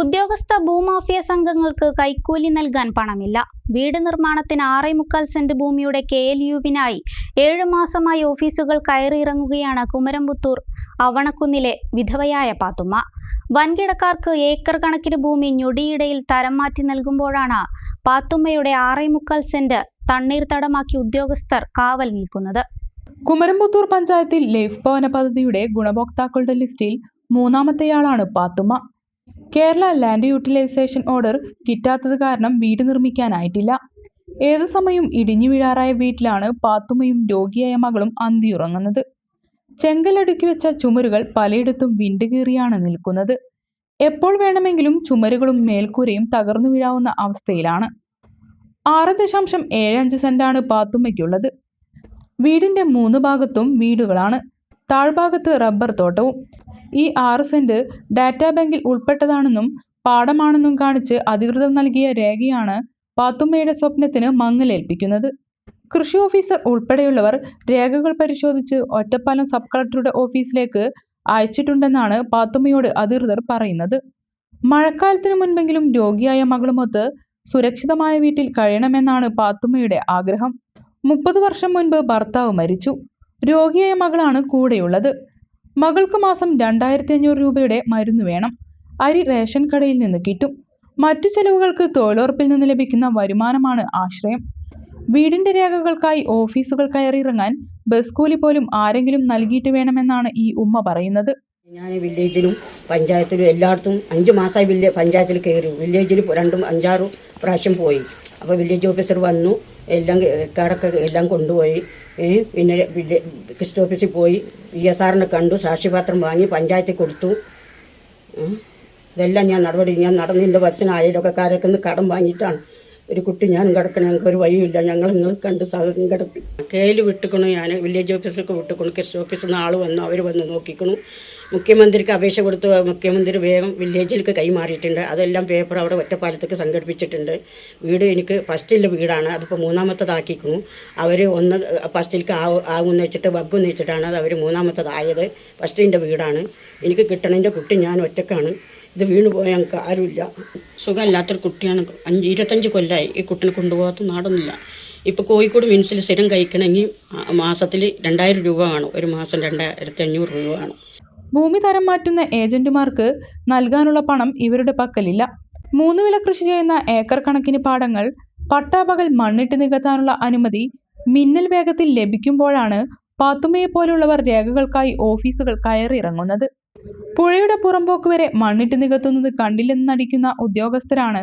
ഉദ്യോഗസ്ഥ ഭൂമാഫിയ സംഘങ്ങൾക്ക് കൈക്കൂലി നൽകാൻ പണമില്ല. വീട് നിർമ്മാണത്തിന് ആറേ മുക്കാൽ സെന്റ് ഭൂമിയുടെ കെ എൽ യുവിനായി ഏഴു മാസമായി ഓഫീസുകൾ കയറിയിറങ്ങുകയാണ് കുമരംപുത്തൂർ അവണക്കുന്നിലെ വിധവയായ പാത്തുമ്മ. വൻകിടക്കാർക്ക് ഏക്കർ കണക്കിന് ഭൂമി ഞൊടിയിടയിൽ തരം മാറ്റി നൽകുമ്പോഴാണ് പാത്തുമ്മയുടെ ആറേ മുക്കാൽ സെന്റ് തണ്ണീർത്തടമാക്കി ഉദ്യോഗസ്ഥർ കാവൽ നിൽക്കുന്നത്. കുമരംപുത്തൂർ പഞ്ചായത്തിൽ ലൈഫ് ഭവന പദ്ധതിയുടെ ഗുണഭോക്താക്കളുടെ ലിസ്റ്റിൽ മൂന്നാമത്തെയാളാണ് Pathumma. Kerala land utilisation order കിട്ടാത്തത് കാരണം വീട് നിർമ്മിക്കാനായിട്ടില്ല. ഏതു സമയം ഇടിഞ്ഞു വീഴാറായ വീട്ടിലാണ് പാത്തുമ്മയും രോഗിയായ മകളും അന്തിയുറങ്ങുന്നത് ചെങ്കലടുക്കി വെച്ച ചുമരുകൾ പലയിടത്തും വിണ്ടുകീറിയാണ് നിൽക്കുന്നത്. എപ്പോൾ വേണമെങ്കിലും ചുമരുകളും മേൽക്കൂരയും തകർന്നു വീഴാവുന്ന അവസ്ഥയിലാണ്. ആറ് ദശാംശം ഏഴ് അഞ്ച് സെന്റാണ് പാത്തുമ്മയ്ക്കുള്ളത്. വീടിന്റെ മൂന്ന് ഭാഗത്തും വീടുകളാണ്. താഴ്ഭാഗത്ത് റബ്ബർ തോട്ടവും ഈ ആറ് സെന്റ് ഡാറ്റാ ബാങ്കിൽ ഉൾപ്പെട്ടതാണെന്നും പാടമാണെന്നും കാണിച്ച് അധികൃതർ നൽകിയ രേഖയാണ് പാത്തുമ്മയുടെ സ്വപ്നത്തിന് മങ്ങലേൽപ്പിക്കുന്നത്. കൃഷി ഓഫീസർ ഉൾപ്പെടെയുള്ളവർ രേഖകൾ പരിശോധിച്ച് ഒറ്റപ്പാലം സബ് കളക്ടറുടെ ഓഫീസിലേക്ക് അയച്ചിട്ടുണ്ടെന്നാണ് പാത്തുമ്മയോട് അധികൃതർ പറയുന്നത്. മഴക്കാലത്തിനു മുൻപെങ്കിലും രോഗിയായ മകളുമൊത്ത് സുരക്ഷിതമായ വീട്ടിൽ കഴിയണമെന്നാണ് പാത്തുമ്മയുടെ ആഗ്രഹം. മുപ്പത് വർഷം മുൻപ് ഭർത്താവ് മരിച്ചു. രോഗിയായ മകളാണ് കൂടെയുള്ളത്. മകൾക്ക് മാസം രണ്ടായിരത്തി അഞ്ഞൂറ് രൂപയുടെ മരുന്ന് വേണം. അരി റേഷൻ കടയിൽ നിന്ന് കിട്ടും. മറ്റു ചെലവുകൾക്ക് തൊഴിലുറപ്പിൽ നിന്ന് ലഭിക്കുന്ന വരുമാനമാണ് ആശ്രയം. വീടിന്റെ രേഖകൾക്കായി ഓഫീസുകൾ കയറിയിറങ്ങാൻ ബസ് കൂലി പോലും ആരെങ്കിലും നൽകിയിട്ട് വേണമെന്നാണ് ഈ ഉമ്മ പറയുന്നത്. ഞാൻ വില്ലേജിലും പഞ്ചായത്തിലും എല്ലായിടത്തും അഞ്ച് മാസമായി വില്ലേ പഞ്ചായത്തിൽ കയറി. വില്ലേജിൽ രണ്ടും അഞ്ചാറും പ്രാവശ്യം പോയി. അപ്പോൾ വില്ലേജ് ഓഫീസർ വന്നു. എല്ലാം കാർഡൊക്കെ എല്ലാം കൊണ്ടുപോയി. പിന്നെ കൃഷ്ണ ഓഫീസിൽ പോയി. ഇ എസ് ആറിനെ കണ്ടു സാക്ഷിപാത്രം വാങ്ങി പഞ്ചായത്തിൽ കൊടുത്തു. ഇതെല്ലാം ഞാൻ നടപടി ഞാൻ നടന്നിന്റെ ബസ്സിന് അയലൊക്കെക്കാരൊക്കെ നിന്ന് കടം വാങ്ങിയിട്ടാണ്. ഒരു കുട്ടി ഞാൻ കിടക്കണം ഞങ്ങൾക്ക് ഒരു വഴിയില്ല. ഞങ്ങൾ നിങ്ങൾ കണ്ട് സങ്കടപ്പി കയ്യിൽ വിട്ടുക്കണു ഞാൻ. വില്ലേജ് ഓഫീസിലൊക്കെ വിട്ടുക്കണു. കൃഷി ഓഫീസിൽ നിന്ന് ആൾ വന്നു. അവർ വന്ന് നോക്കിക്കണു. മുഖ്യമന്ത്രിക്ക് അപേക്ഷ കൊടുത്ത് മുഖ്യമന്ത്രി വേഗം വില്ലേജിലേക്ക് കൈമാറിയിട്ടുണ്ട്. അതെല്ലാം പേപ്പർ അവിടെ ഒറ്റപ്പാലത്തേക്ക് സംഘടിപ്പിച്ചിട്ടുണ്ട്. വീട് എനിക്ക് ഫസ്റ്റിലെ വീടാണ്. അതിപ്പോൾ മൂന്നാമത്തതാക്കിക്കുന്നു അവർ ഒന്ന് ഫസ്റ്റിലേക്ക് ആവും ആകുമെന്ന് വെച്ചിട്ട് വഗ്ഗെന്ന് വെച്ചിട്ടാണ് അത് അവർ മൂന്നാമത്തതായത്. ഫസ്റ്റിന്റെ വീടാണ്. എനിക്ക് കിട്ടണതിന്റെ കുട്ടി ഞാൻ ഒറ്റക്കാണ്. ഇത് വീണു പോയാൽ ഞങ്ങൾക്ക് ആരുമില്ല. സുഖമില്ലാത്തൊരു കുട്ടിയാണ്. അഞ്ച് ഇരുപത്തഞ്ച് കൊല്ലമായി ഈ കുട്ടിനെ കൊണ്ടുപോകാത്ത നാടൊന്നുമില്ല. ഇപ്പോൾ കോഴിക്കോട് മിൻസിൽ സ്ഥിരം കഴിക്കണമെങ്കിൽ മാസത്തിൽ രണ്ടായിരം രൂപ വേണം. ഒരു മാസം രണ്ടായിരത്തി അഞ്ഞൂറ് രൂപ വേണം. ഭൂമി തരം മാറ്റുന്ന ഏജന്റുമാർക്ക് നൽകാനുള്ള പണം ഇവരുടെ പക്കലില്ല. മൂന്ന് വില കൃഷി ചെയ്യുന്ന ഏക്കർ കണക്കിന് പാടങ്ങൾ പട്ടാപകൽ മണ്ണിട്ട് നികത്താനുള്ള അനുമതി മിന്നൽ വേഗത്തിൽ ലഭിക്കുമ്പോഴാണ് പാത്തുമയെ പോലുള്ളവർ രേഖകൾക്കായി ഓഫീസുകൾ കയറിയിറങ്ങുന്നത്. പുഴയുടെ പുറമ്പോക്ക് വരെ മണ്ണിട്ട് നികത്തുന്നത് കണ്ടില്ലെന്ന് നടിക്കുന്ന ഉദ്യോഗസ്ഥരാണ്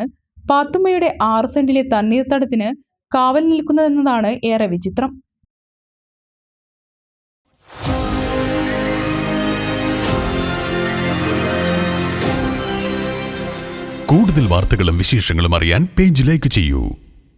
പാത്തുമ്മയുടെ ആറ് സെന്റിലെ തണ്ണീർത്തടത്തിന് കാവൽ നിൽക്കുന്നതെന്നതാണ് ഏറെ വിചിത്രം. കൂടുതൽ വാർത്തകളും വിശേഷങ്ങളും അറിയാൻ പേജ് ലൈക്ക് ചെയ്യൂ.